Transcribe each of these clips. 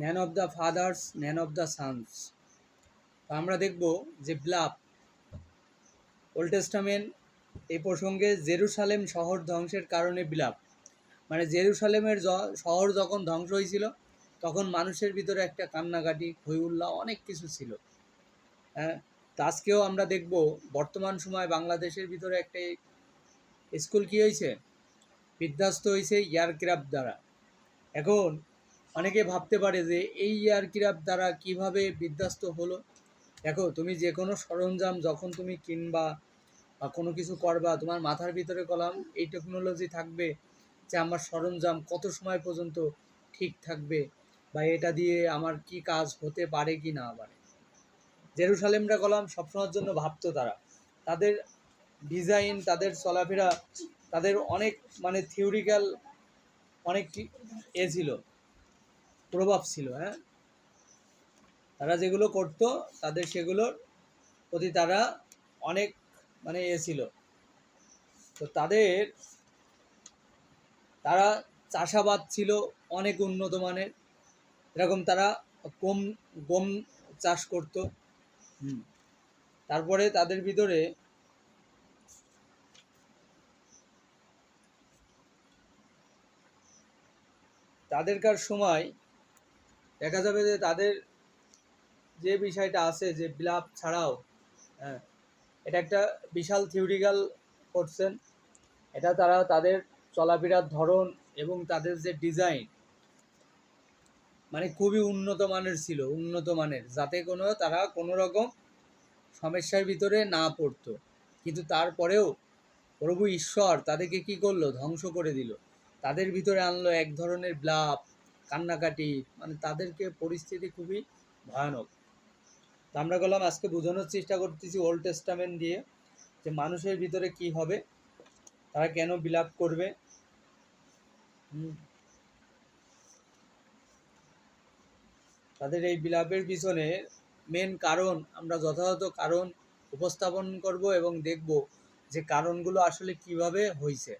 Man of the fathers, man of the sons. তো আমরা দেখব যে ব্লাপ, ওল্ড টেস্টামেন্ট এই প্রসঙ্গে জেরুসালেম শহর ধ্বংসের কারণে বিলাপ। মানে জেরুসালেমের শহর যখন ধ্বংস হয়েছিল, তখন মানুষের ভিতরে একটা কান্নাকাটি হই উল্লাহ অনেক কিছু ছিল। হ্যাঁ আজকেও আমরা দেখব, বর্তমান সময় বাংলাদেশের ভিতরে একটা স্কুল কি হয়েছে? বিধ্বস্ত হয়েছে এয়ারক্রাফট দ্বারা। এখন অনেকে ভাবতে পারে যে এই এয়ারক্রাফট দ্বারা কীভাবে বিধ্বস্ত হলো? দেখো, তুমি যে কোনো সরঞ্জাম যখন তুমি কিনবা বা কোনো কিছু করবা, তোমার মাথার ভিতরে কলাম, এই টেকনোলজি থাকবে যে আমার সরঞ্জাম কত সময় পর্যন্ত ঠিক থাকবে বা এটা দিয়ে আমার কি কাজ হতে পারে কি না পারে। জেরুসালেমরা কলাম সবসময়ের জন্য ভাবতো তারা। তাদের ডিজাইন তাদের চলাফেরা, তাদের অনেক মানে থিওরিক্যাল অনেক এ ছিল। প্রভাব ছিল হ্যাঁ? তারা যেগুলো করতো তাদের সেগুলোর প্রতি তারা অনেক মানে এ ছিল। তো তাদের তারা চাষাবাদ ছিল অনেক উন্নত মানের। এরকম তারা গম গম চাষ করত। হুম। তারপরে তাদের ভিতরে তাদেরকার সময় দেখা যাবে যে তাদের যে বিষয়টা আছে, যে বিলাপ ছাড়াও হ্যাঁ এটা একটা বিশাল থিওরিক্যাল করছেন এটা তারা তাদের চলাফেরার ধরন এবং তাদের যে ডিজাইন মানে খুবই উন্নত মানের ছিল, উন্নত মানের, যাতে কোনো তারা কোনো রকম সমস্যার ভিতরে না পড়তো। কিন্তু তারপরেও প্রভু ঈশ্বর তাদেরকে কি করল? ধ্বংস করে দিল। তাদের ভিতরে আনলো এক ধরনের ব্লাপ কান্নাকাটি মানে তাদেরকে পরিস্থিতি খুবই ভয়ানক। আমরা বললাম, আজকে বোঝানোর চেষ্টা করতেছি ওল্ড টেস্টামেন্ট দিয়ে যে মানুষের ভিতরে কি হবে, তারা কেন বিলাপ করবে। তাদের এই বিলাপের পিছনে মেন কারণ, আমরা যথাযথ কারণ উপস্থাপন করব এবং দেখব যে কারণগুলো আসলে কীভাবে হয়েছে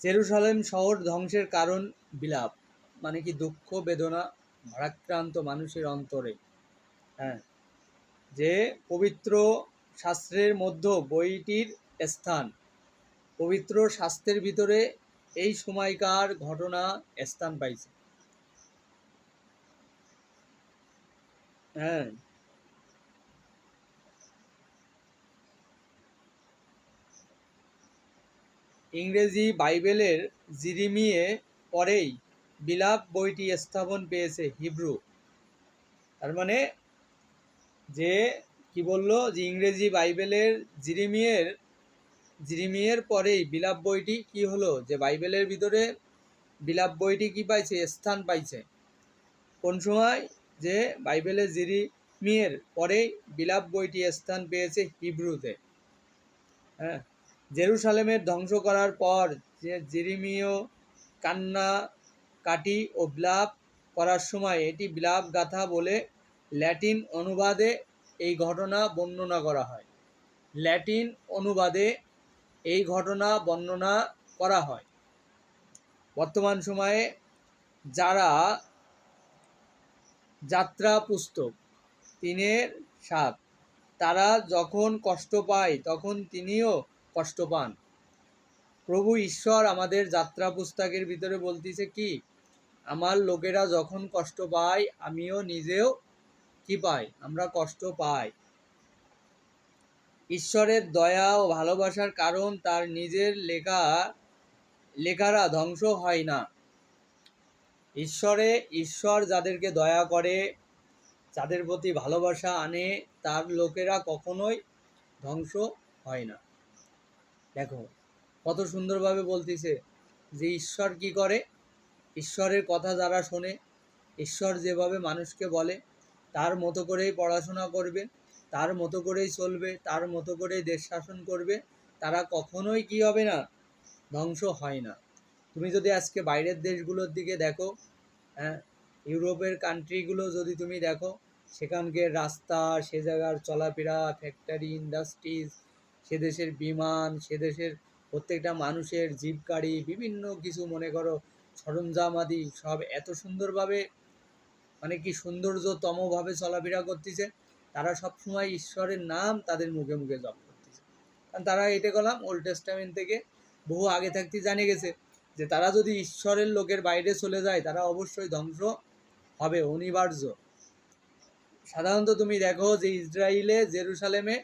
জেরুসালেম শহর ধ্বংসের কারণ বিলাপ মানে কি দুঃখ, বেদনা, ভারাক্রান্ত মানুষের অন্তরে। হ্যাঁ যে পবিত্র শাস্ত্রের মধ্যে বইটির স্থান। পবিত্র শাস্ত্রের ভিতরে এই সময়কার ঘটনা স্থান পাইছে। হ্যাঁ। ইংরেজি বাইবেলের জিরিমিয়ে পরেই বিলাপ বইটি স্থাপন পেয়েছে হিব্রু। তার মানে যে কি বলল? যে ইংরেজি বাইবেলের জিরিমিয়ের জিরিমিয়ের পরেই বিলাপ বইটি কি হলো? যে বাইবেলের ভিতরে বিলাপ বইটি কি পাইছে? স্থান পাইছে। কোন সময়? যে বাইবেলের জিরিমিয়ের পরেই বিলাপ বইটি স্থান পেয়েছে হিব্রুতে। হ্যাঁ? জেরুসালেমের ধ্বংস করার পর যে জিরিমিয় কান্না, কাটি ও বিলাপ করার সময় এটি বিলাপ গাথা বলে ল্যাটিন অনুবাদে এই ঘটনা বর্ণনা করা হয়। ল্যাটিন অনুবাদে এই ঘটনা বর্ণনা করা হয়। বর্তমান সময়ে যারা যাত্রা পুস্তক, তিনের সাত তারা যখন কষ্ট পায় তখন তিনিও কষ্ট পান। প্রভু ঈশ্বর আমাদের যাত্রা পুস্তকের ভিতরে বলতেছে কি? আমার লোকেরা যখন কষ্ট পায়, আমিও নিজেও কি পাই? আমরা কষ্ট পাই। ঈশ্বরের দয়া ও ভালোবাসার কারণ তার নিজের লেখা, লেখারা ধ্বংস হয় না। ঈশ্বরে ঈশ্বর যাদেরকে দয়া করে, যাদের প্রতি ভালোবাসা আনে, তার লোকেরা কখনোই ধ্বংস হয় না। দেখো কত সুন্দরভাবে বলতেছে যে ঈশ্বর কি করে? ঈশ্বরের কথা যারা শোনে, ঈশ্বর যেভাবে মানুষকে বলে, তার মতো করেই পড়াশোনা করবে, তার মতো করেই চলবে, তার মতো করেই দেশ শাসন করবে, তারা কখনোই কি হবে না? ধ্বংস হয় না। তুমি যদি আজকে বাইরের দেশগুলোর দিকে দেখো হ্যাঁ ইউরোপের কান্ট্রিগুলো যদি তুমি দেখো সেখানকার রাস্তা, সে জায়গার চলাফেরা ফ্যাক্টরি ইন্ডাস্ট্রিজ সে দেশের বিমান, সে দেশের প্রত্যেকটা মানুষের জিপ গাড়ি বিভিন্ন কিছু মনে করো, সরঞ্জাম আদি সব এত সুন্দরভাবে মানে কি সৌন্দর্যতমভাবে চলাফেরা করতেছে, তারা সবসময় ঈশ্বরের নাম তাদের মুখে মুখে জপ করতেছে। কারণ তারা এটা করলাম ওল্ড টেস্টামেন্ট থেকে বহু আগে থাকতে জানে গেছে যে তারা যদি ঈশ্বরের লোকের বাইরে চলে যায়, তারা অবশ্যই ধ্বংস হবে, অনিবার্য। সাধারণত তুমি দেখো যে ইসরায়েলে জেরুসালেমে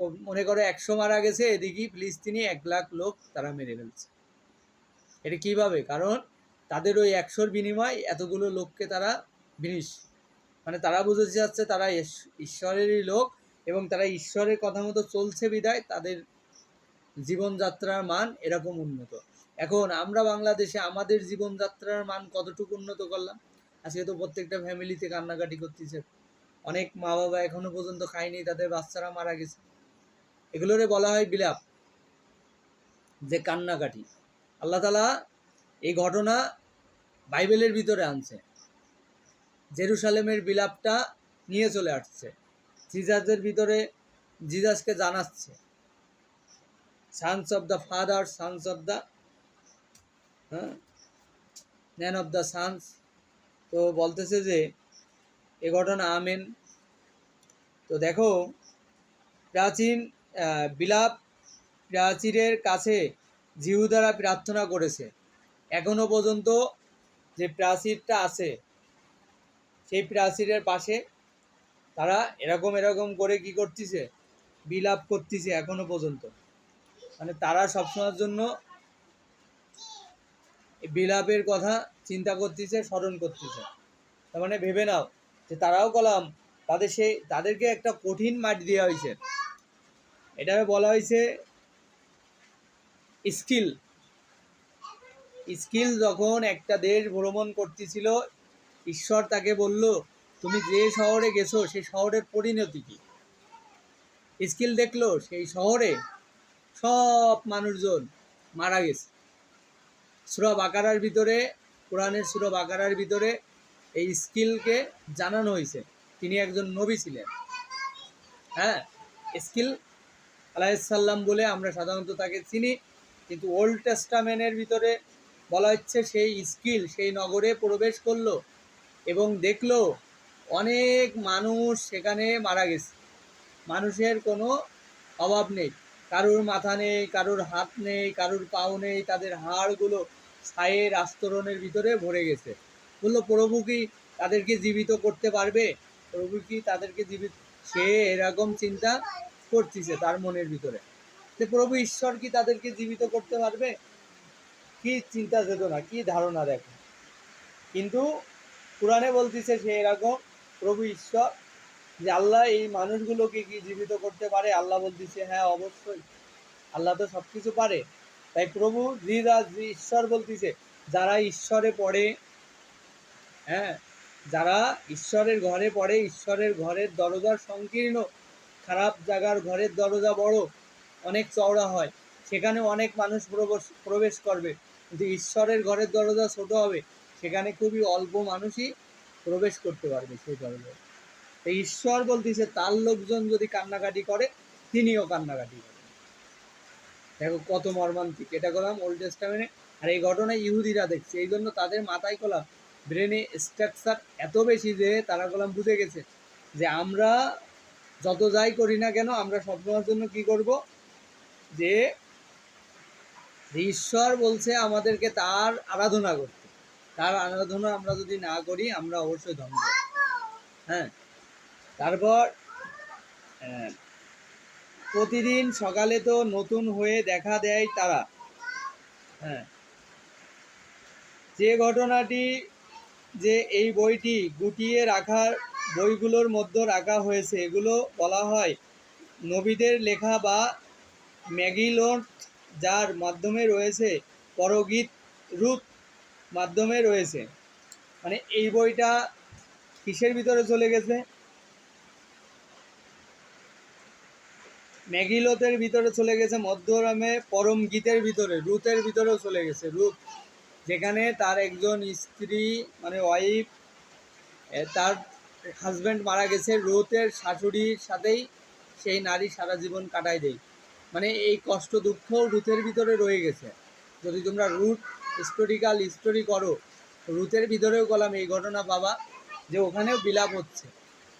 মনে করো একশো মারা গেছে এদিকে ফিলিস্তিনি এক লাখ লোক তারা মেরে ফেলছে। এটা কীভাবে? কারণ তাদের ওই একশোর বিনিময় এতগুলো লোককে তারা বিনিশ মানে তারা বুঝতে যাচ্ছে তারা ঈশ্বরেরই লোক এবং তারা ঈশ্বরের কথা মতো চলছে বিদায় তাদের জীবনযাত্রার মান এরকম উন্নত। এখন আমরা বাংলাদেশে আমাদের জীবনযাত্রার মান কতটুকু উন্নত করলাম? আজকে তো প্রত্যেকটা ফ্যামিলিতে কান্নাকাটি করতেছে। অনেক মা বাবা এখনও পর্যন্ত খায়নি, তাদের বাচ্চারা মারা গেছে। এগুলোরে বলা হয় বিলাপ, যে কান্নাকাটি। আল্লাহ তালা এই ঘটনা বাইবেলের ভিতরে আনছে। জেরুসালেমের বিলাপটা নিয়ে চলে আসছে। জিজাসের ভিতরে জিজাসকে জানাচ্ছে। Sons of the father sons of the হ্যাঁ? ম্যান অফ দ্য সানস তো বলতেছে যে, এ ঘটনা আমেন। তো দেখো, প্রাচীন বিলাপ প্রাচীরের কাছে জিহুদারা প্রার্থনা করেছে। এখনও পর্যন্ত যে প্রাচীরটা আছে, সেই প্রাচীরের পাশে তারা এরকম এরকম করে কি করতেছে, বিলাপ করতেছে এখনও পর্যন্ত। মানে তারা সবসময়ের জন্য বিলাপের কথা চিন্তা করতেছে, স্মরণ করতেছে। তার মানে ভেবে নাও যে তারাও কলাম, তাদের সেই তাদেরকে একটা কঠিন মাটি দেওয়া হয়েছে। এটা বলা হয়েছে স্কিল। স্কিল যখন একটা দেশ ভ্রমণ করতেছিল, ঈশ্বর তাকে বলল, তুমি যে শহরে গেছো সেই শহরের পরিণতি কি? স্কিল দেখল, সেই শহরে সব মানুষজন মারা গেছে। সুরব আকারার ভিতরে, কোরআনের সুরব আকারার ভিতরে এই স্কিলকে জানানো হয়েছে। তিনি একজন নবী ছিলেন। হ্যাঁ স্কিল আলাইসাল্লাম বলে আমরা সাধারণত তাকে চিনি, কিন্তু ওল্ড টেস্টামেনের ভিতরে বলা হচ্ছে সেই স্কিল, সেই নগরে প্রবেশ করল এবং দেখল অনেক মানুষ সেখানে মারা গেছে। মানুষের কোনো অভাব নেই। কারুর মাথা নেই, কারুর হাত নেই, কারুর পাও নেই, তাদের হাড়গুলো ছায়ের আস্তরণের ভিতরে ভরে গেছে। বলল, প্রভু কি তাদেরকে জীবিত করতে পারবে? প্রভু কি তাদেরকে জীবিত? সে এরকম চিন্তা করতেছে তার মনের ভিতরে। যে প্রভু ঈশ্বর কি তাদেরকে জীবিত করতে পারবে? কি চিন্তা চেতনা, কি ধারণা দেখো। কিন্তু কোরআনে বলতেছে সে এরকম, প্রভু ঈশ্বর, যে আল্লাহ এই মানুষগুলোকে কি জীবিত করতে পারে? আল্লাহ বলতেছে হ্যাঁ অবশ্যই। আল্লাহ তো সব কিছু পারে। তাই প্রভু জি ঈশ্বর বলতেছে, যারা ঈশ্বরে পড়ে হ্যাঁ যারা ঈশ্বরের ঘরে পড়ে, ঈশ্বরের ঘরের দরজার সংকীর্ণ খারাপ জায়গার ঘরের দরজা বড়, অনেক চওড়া হয়। সেখানে অনেক মানুষ প্রবেশ করবে। কিন্তু ঈশ্বরের ঘরের দরজা ছোট হবে, সেখানে খুবই অল্প মানুষই প্রবেশ করতে পারবে সেই দরজায়। তাই ঈশ্বর বলতেছে, তার লোকজন যদি কান্নাকাটি করে, তিনিও কান্নাকাটি করেন। দেখো কত মর্মান্তিক। এটা করলাম ওল্ড টেস্টামেন্টে আর এই ঘটনা ইহুদিরা দেখছে। এই জন্য তাদের মাথায় কলাম ব্রেনে স্ট্রাকচার এত বেশি যে তারা কলাম বুঝে গেছে যে আমরা যত যাই করি না কেন আমরা সবসময়ের জন্য কি করব? যে ঈশ্বর বলছে আমাদেরকে তার আরাধনা করতে। তার আরাধনা আমরা যদি না করি আমরা অবশ্যই ধ্বংস হ্যাঁ? তারপর আহ, প্রতিদিন সকালে তো নতুন হয়ে দেখা দেয় তারা। হ্যাঁ? যে ঘটনাটি যে এই বইটি গুটিয়ে রাখার বইগুলোর মধ্যে রাখা হয়েছে। এগুলো বলা হয় নবীদের লেখা বা ম্যাগিলোট, যার মাধ্যমে রয়েছে পরগীত রূপ মাধ্যমে রয়েছে। মানে এই বইটা কিসের ভিতরে চলে গেছে? ম্যাগিলোতের ভিতরে চলে গেছে মধ্যরামে, পরম গীতের ভিতরে, রুতের ভিতরেও চলে গেছে রুত যেখানে তার একজন স্ত্রী মানে ওয়াইফ তার হাজব্যান্ড মারা গেছে, রুতের শাশুড়ির সাথেই সেই নারী সারা জীবন কাটায় দেয়। মানে এই কষ্ট দুঃখ রুথের ভিতরে রয়ে গেছে। যদি তোমরা রুট হিস্টোরিক্যাল হিস্টোরি করো, রুথের ভিতরেও কলাম এই ঘটনা বাবা যে ওখানেও বিলাপ হচ্ছে।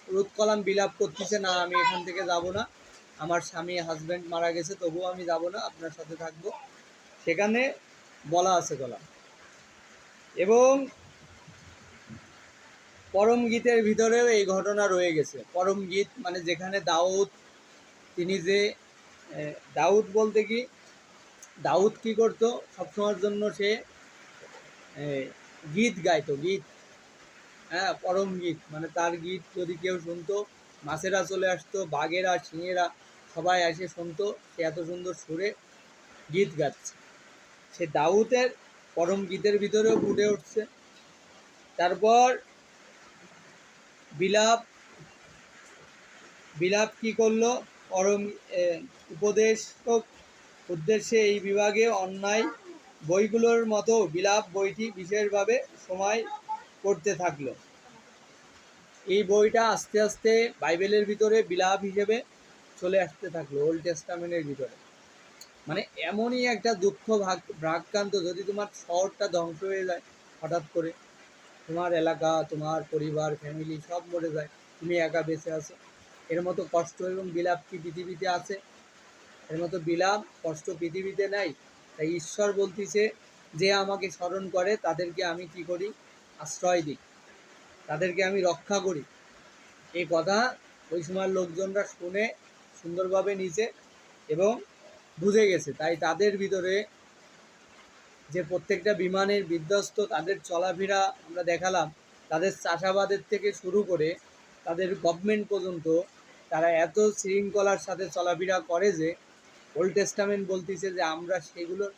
রুদ কলাম বিলাপ করতেছে, না, আমি এখান থেকে যাব না। আমার স্বামী হাজব্যান্ড মারা গেছে, তবুও আমি যাব না, আপনার সাথে থাকব। সেখানে বলা আছে কলাম। এবং পরম গীতের ভিতরেও এই ঘটনা রয়ে গেছে। পরম গীত মানে যেখানে দাউদ, তিনি যে দাউদ বলতে কি? দাউদ কি করতো? সবসময়ের জন্য সে গীত গাইতো, গীত। হ্যাঁ পরম গীত। মানে তার গীত যদি কেউ শুনতো, মাছেরা চলে আসতো, বাঘেরা শিঙেরা সবাই এসে শুনতো, সে এত সুন্দর সুরে গীত গাচ্ছে। সে দাউদের পরম গীতের ভিতরেও ফুটে উঠছে। তারপর বিলাপ বিলাপ কি করল? এ, উপদেশক উদ্দেশ্যে এই বিভাগে অন্যায় বইগুলোর মতো বিলাপ বইটি বিশেষভাবে সময় করতে থাকল। এই বইটা আস্তে আস্তে বাইবেলের ভিতরে বিলাপ হিসেবে চলে আসতে থাকল ওল্ড টেস্টামেন্টের ভিতরে। মানে এমনই একটা দুঃখ ভাগ ভাগ্রান্ত যদি তোমার শহরটা ধ্বংস হয়ে যায় হঠাৎ করে। তোমার এলাকা, তোমার পরিবার ফ্যামিলি সব মরে যায়। তুমি একা বেঁচে আছো। এর মতো কষ্ট এবং বিলাপ কি পৃথিবীতে আছে? এর মতো বিলাপ, কষ্ট পৃথিবীতে নাই। তাই ঈশ্বর বলতেছে, যে আমাকে স্মরণ করে, তাদেরকে আমি কি করি? আশ্রয় দিই। তাদেরকে আমি রক্ষা করি। এই কথা ওই সময় লোকজনরা শুনে সুন্দরভাবে নিচে এবং বুঝে গেছে। তাই তাদের ভিতরে যে প্রত্যেকটা বিমানের বিধ্বস্ত, তাদের চলাফেরা আমরা দেখালাম, তাদের চাষাবাদের থেকে শুরু করে তাদের গভর্নমেন্ট পর্যন্ত তারা এত শৃঙ্খলার সাথে চলাফেরা করে যে ওল্ড টেস্টামেন্ট বলতেছে যে আমরা সেগুলোর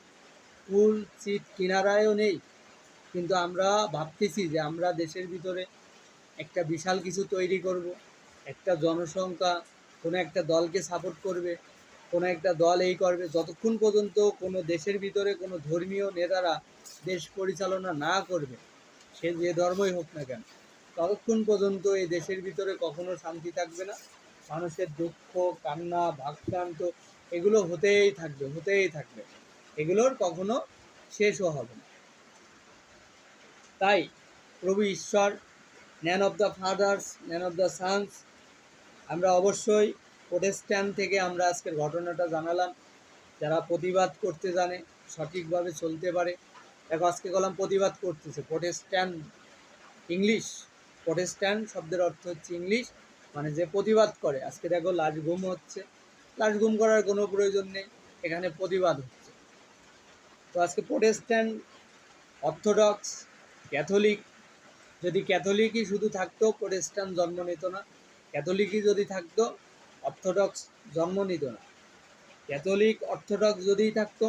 ফুল সিট কিনারায়ও নেই। কিন্তু আমরা ভাবতেছি যে আমরা দেশের ভিতরে একটা বিশাল কিছু তৈরি করব, একটা জনসংখ্যা, কোনো একটা দলকে সাপোর্ট করবে। কোনো একটা দল এই করবে। যতক্ষণ পর্যন্ত কোনো দেশের ভিতরে কোনো ধর্মীয় নেতারা দেশ পরিচালনা না করবে, সে যে ধর্মই হোক না কেন, ততক্ষণ পর্যন্ত এই দেশের ভিতরে কখনো শান্তি থাকবে না। মানুষের দুঃখ, কান্না ভাক্রান্ত এগুলো হতেই থাকবে হতেই থাকবে। এগুলোর কখনো শেষও হবে না। তাই প্রভু ঈশ্বর man of the fathers man of the sons, আমরা অবশ্যই প্রোটেস্ট্যান্ট থেকে আমরা আজকের ঘটনাটা জানালাম। যারা প্রতিবাদ করতে জানে, সঠিকভাবে চলতে পারে। দেখো, আজকে কলাম প্রতিবাদ করতেছে। Protestant English. প্রোটেস্ট্যান্ট শব্দের অর্থ হচ্ছে ইংলিশ মানে যে প্রতিবাদ করে। আজকে দেখো, লাশ গুম হচ্ছে। লাশ গুম করার কোনো প্রয়োজন নেই। এখানে প্রতিবাদ হচ্ছে। তো আজকে প্রোটেস্ট্যান্ট অর্থোডক্স, ক্যাথলিক। যদি ক্যাথলিকই শুধু থাকতো প্রোটেস্ট্যান্ট জন্ম নিত না। ক্যাথলিকই যদি থাকতো অর্থোডক্স জন্ম নিত না। ক্যাথলিক অর্থোডক্স যদিই থাকতো,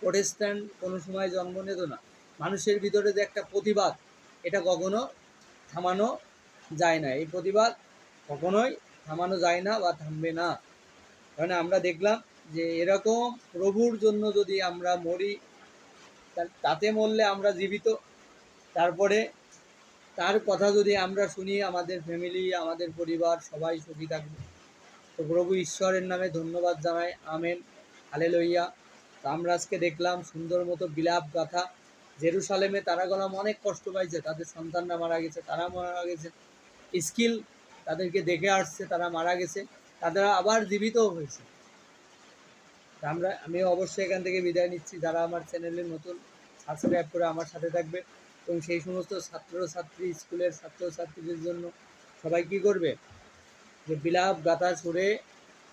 প্রোটেস্ট্যান্ট কোনো সময় জন্ম নিত না। মানুষের ভিতরে যে একটা প্রতিবাদ, এটা কখনো থামানো যায় না। এই প্রতিবাদ কখনোই থামানো যায় না বা থামবে না। কারণ আমরা দেখলাম যে এরকম প্রভুর জন্য যদি আমরা মরি তাতে মরলে আমরা জীবিত। তারপরে তার কথা যদি আমরা শুনি, আমাদের ফ্যামিলি আমাদের পরিবার সবাই সুখী থাকবে। তো প্রভু ঈশ্বরের নামে ধন্যবাদ জানাই, আমেন হালে লইয়া রামরাজকে দেখলাম সুন্দর মতো বিলাপ গাথা। জেরুসালেমে তারা গলাম অনেক কষ্ট পাইছে, তাদের সন্তানরা মারা গেছে, তারা মারা গেছে। স্কিল তাদেরকে দেখে আসছে, তারা মারা গেছে তারা আবার জীবিতও হয়েছে। আমরা, আমি অবশ্যই এখান থেকে বিদায় নিচ্ছি। যারা আমার চ্যানেলে নতুন, সাবস্ক্রাইব করে আমার সাথে থাকবে এবং সেই সমস্ত ছাত্র ছাত্রী স্কুলের ছাত্র ছাত্রীদের জন্য সবাই কি করবে? যে বিলাপ গাথা সুরে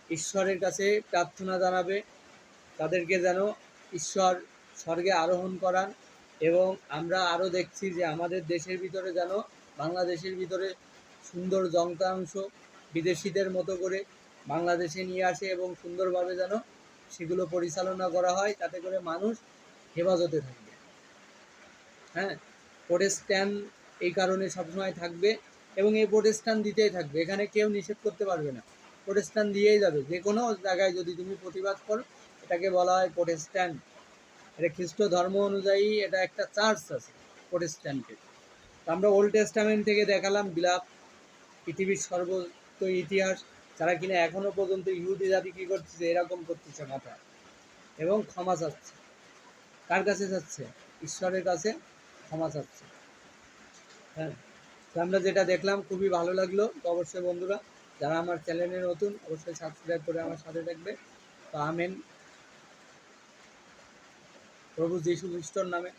ঈশ্বরের কাছে প্রার্থনা জানাবে, তাদেরকে যেন ঈশ্বর স্বর্গে আরোহণ করান এবং আমরা আরও দেখছি যে আমাদের দেশের ভিতরে যেন, বাংলাদেশের ভিতরে সুন্দর যন্ত্রাংশ বিদেশিদের মতো করে বাংলাদেশে নিয়ে আসে এবং সুন্দরভাবে যেন সেগুলো পরিচালনা করা হয়, তাতে করে মানুষ হেফাজতে থাকবে। হ্যাঁ প্রোটেস্ট্যান্ট এই কারণে সবসময় থাকবে। এবং এই প্রতিষ্ঠান দিতেই থাকবে। এখানে কেউ নিষেধ করতে পারবে না। প্রতিষ্ঠান দিয়েই যাবে। যে কোনো জায়গায় যদি তুমি প্রতিবাদ করো, এটাকে বলা হয় প্রোটেস্ট্যান্ট এটা খ্রিস্ট ধর্ম অনুযায়ী এটা একটা চার্চ আছে তো আমরা ওল্ড টেস্টামেন্ট থেকে দেখালাম, বিলাপ, পৃথিবীর সর্বত ইতিহাস। যারা কিনা এখনও পর্যন্ত ইহুদি জাতি কী করতেছে, এরকম করতেছে মাথা এবং ক্ষমা চাচ্ছে। কার কাছে যাচ্ছে? ঈশ্বরের কাছে ক্ষমা চাচ্ছে। হ্যাঁ। আমরা যেটা দেখলাম, খুবই ভালো লাগল। অবশ্যই বন্ধুরা, যারা আমার চ্যানেলে নতুন, অবশ্যই সাবস্ক্রাইব করে আমার সাথে থাকবে। তো আমেন। প্রভু যীশু খ্রিস্টর নামে।